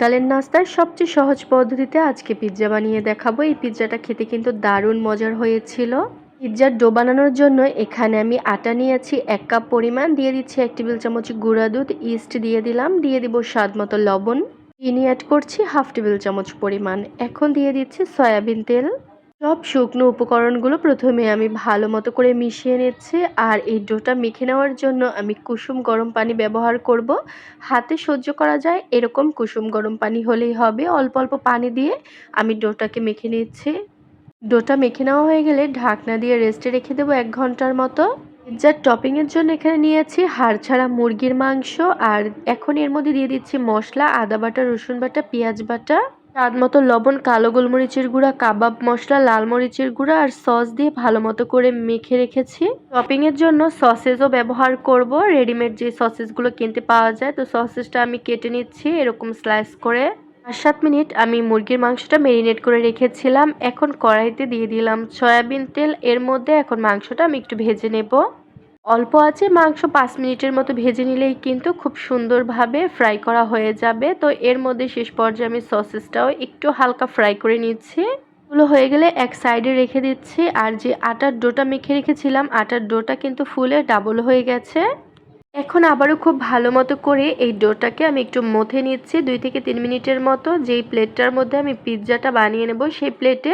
কালের নাস্তার সবচেয়ে সহজ পদ্ধতিতে আজকে পিৎজা বানিয়ে দেখাবো। এই পিৎজাটা খেতে কিন্তু দারুণ মজার হয়েছিল। পিৎজার ডো বানানোর জন্য এখানে আমি আটা নিয়েছি, এক কাপ পরিমাণ। দিয়ে দিচ্ছি এক টেবিল চামচ গুঁড়া দুধ, ইস্ট দিয়ে দিলাম। দিয়ে দিব স্বাদ মতো লবণ। চিনি অ্যাড করছি, হাফ টেবিল চামচ পরিমাণ। এখন দিয়ে দিচ্ছি সয়াবিন তেল। সব শুকনো উপকরণগুলো প্রথমে আমি ভালো মতো করে মিশিয়ে নিচ্ছি আর এই ডোটা মেখে নেওয়ার জন্য আমি কুসুম গরম পানি ব্যবহার করব। হাতে সহ্য করা যায় এরকম কুসুম গরম পানি হলেই হবে। অল্প অল্প পানি দিয়ে আমি ডোটাকে মেখে নিচ্ছি। ডোটা মেখে নেওয়া হয়ে গেলে ঢাকনা দিয়ে রেস্টে রেখে দেবো এক ঘণ্টার মতো। পিৎজার টপিংয়ের জন্য এখানে নিয়েছি হাড় ছাড়া মুরগির মাংস আর এখন এর মধ্যে দিয়ে দিচ্ছি মশলা, আদা বাটা, রসুন বাটা, পেঁয়াজ বাটা। স্বাদ মতো লবণ, কালো গোলমরিচের গুঁড়া, কাবাব মশলা, লাল মরিচের গুঁড়া আর সস দিয়ে ভালো মতো করে মেখে রেখেছি। টপিংয়ের জন্য সসেজও ব্যবহার করব। রেডিমেড যে সসেসগুলো কিনতে পাওয়া যায়, তো সসেসটা আমি কেটে নিচ্ছি এরকম স্লাইস করে। পাঁচ সাত মিনিট আমি মুরগির মাংসটা মেরিনেট করে রেখেছিলাম। এখন কড়াইতে দিয়ে দিলাম সয়াবিন তেল। এর মধ্যে এখন মাংসটা আমি একটু ভেজে নেব। অল্প আছে, মাংস পাঁচ মিনিটের মতো ভেজে নিলেই কিন্তু খুব সুন্দরভাবে ফ্রাই করা হয়ে যাবে। তো এর মধ্যে শেষ পর্যায়ে আমি সসেসটাও একটু হালকা ফ্রাই করে নিচ্ছি। এগুলো হয়ে গেলে এক সাইডে রেখে দিচ্ছি। আর যে আটার ডোটা মেখে রেখেছিলাম, আটার ডোটা কিন্তু ফুলে ডাবল হয়ে গেছে। এখন আবারও খুব ভালো মতো করে এই ডোটাকে আমি একটু মথে নিচ্ছি। দুই থেকে তিন মিনিটের মতো যেই প্লেটটার মধ্যে আমি পিৎজাটা বানিয়ে নেব, সেই প্লেটে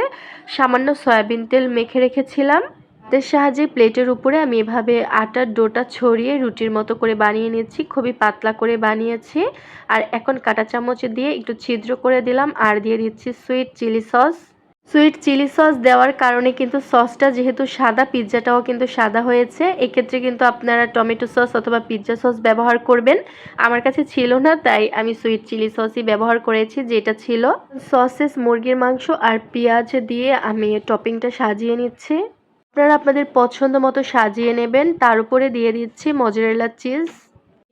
সামান্য সয়াবিন তেল মেখে রেখেছিলাম। হাতের সাহায্যে প্লেটের উপরে আমি এভাবে আটার ডোটা ছড়িয়ে রুটির মতো করে বানিয়ে নিচ্ছি খুবই পাতলা করে বানিয়েছি। আর এখন কাঁটা চামচ দিয়ে একটু ছিদ্র করে দিলাম আর দিয়ে দিচ্ছি sweet chilli sauce. Sweet chilli sauce দেওয়ার কারণে কিন্তু সসটা যেহেতু সাদা, পিৎজাটাও কিন্তু সাদা হয়েছে। এক্ষেত্রে কিন্তু আপনারা টমেটো সস অথবা পিৎজা সস ব্যবহার করবেন। আমার কাছে ছিল না, তাই আমি সুইট চিলি সসই ব্যবহার করেছি, যেটা ছিল সসেস মুরগির মাংস আর পেঁয়াজ দিয়ে আমি টপিংটা সাজিয়ে নিচ্ছি। আপনারা আপনাদের পছন্দ মতো সাজিয়ে নেবেন। তার উপরে দিয়ে দিচ্ছি মজরেলা চিজ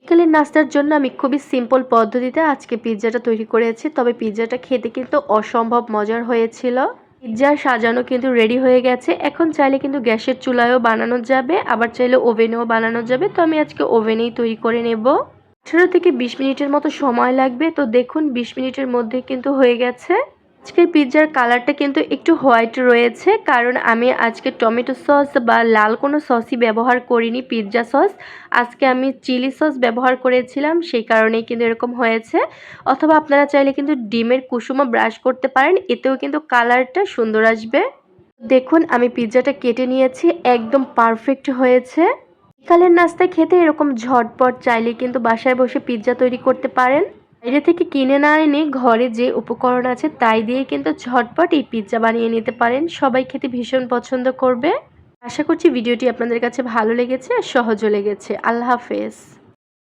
বিকেলের নাস্তার জন্য আমি খুবই সিম্পল পদ্ধতিতে আজকে পিৎজাটা তৈরি করেছি। তবে পিৎজাটা খেতে কিন্তু অসম্ভব মজার হয়েছিল। পিৎজার সাজানো কিন্তু রেডি হয়ে গেছে। এখন চাইলে কিন্তু গ্যাসের চুলায়ও বানানো যাবে। আবার চাইলে ওভেনেও বানানো যাবে। তো আমি আজকে ওভেনেই তৈরি করে নেব। আঠেরো থেকে বিশ মিনিটের মতো সময় লাগবে। তো দেখুন, বিশ মিনিটের মধ্যে কিন্তু হয়ে গেছে। আজকের পিৎজার কালারটা কিন্তু একটু হোয়াইট রয়েছে, কারণ আমি আজকে টমেটো সস বা লাল কোনো সসই ব্যবহার করিনি, পিৎজা সস। আজকে আমি চিলি সস ব্যবহার করেছিলাম, সেই কারণেই কিন্তু এরকম হয়েছে। অথবা আপনারা চাইলে কিন্তু ডিমের কুসুমও ব্রাশ করতে পারেন, এতেও কিন্তু কালারটা সুন্দর আসবে। দেখুন, আমি পিৎজাটা কেটে নিয়েছি, একদম পারফেক্ট হয়েছে। বিকালের নাস্তায় খেতে এরকম ঝটপট চাইলে কিন্তু বাসায় বসে পিৎজা তৈরি করতে পারেন। বাইরে থেকে কিনে না এনে ঘরে যে উপকরণ আছে তাই দিয়ে কিন্তু ঝটপট এই পিৎজা বানিয়ে নিতে পারেন। সবাই খেতে ভীষণ পছন্দ করবে। আশা করছি ভিডিওটি আপনাদের কাছে ভালো লেগেছে আর সহজও লেগেছে। আল্লাহ হাফেজ।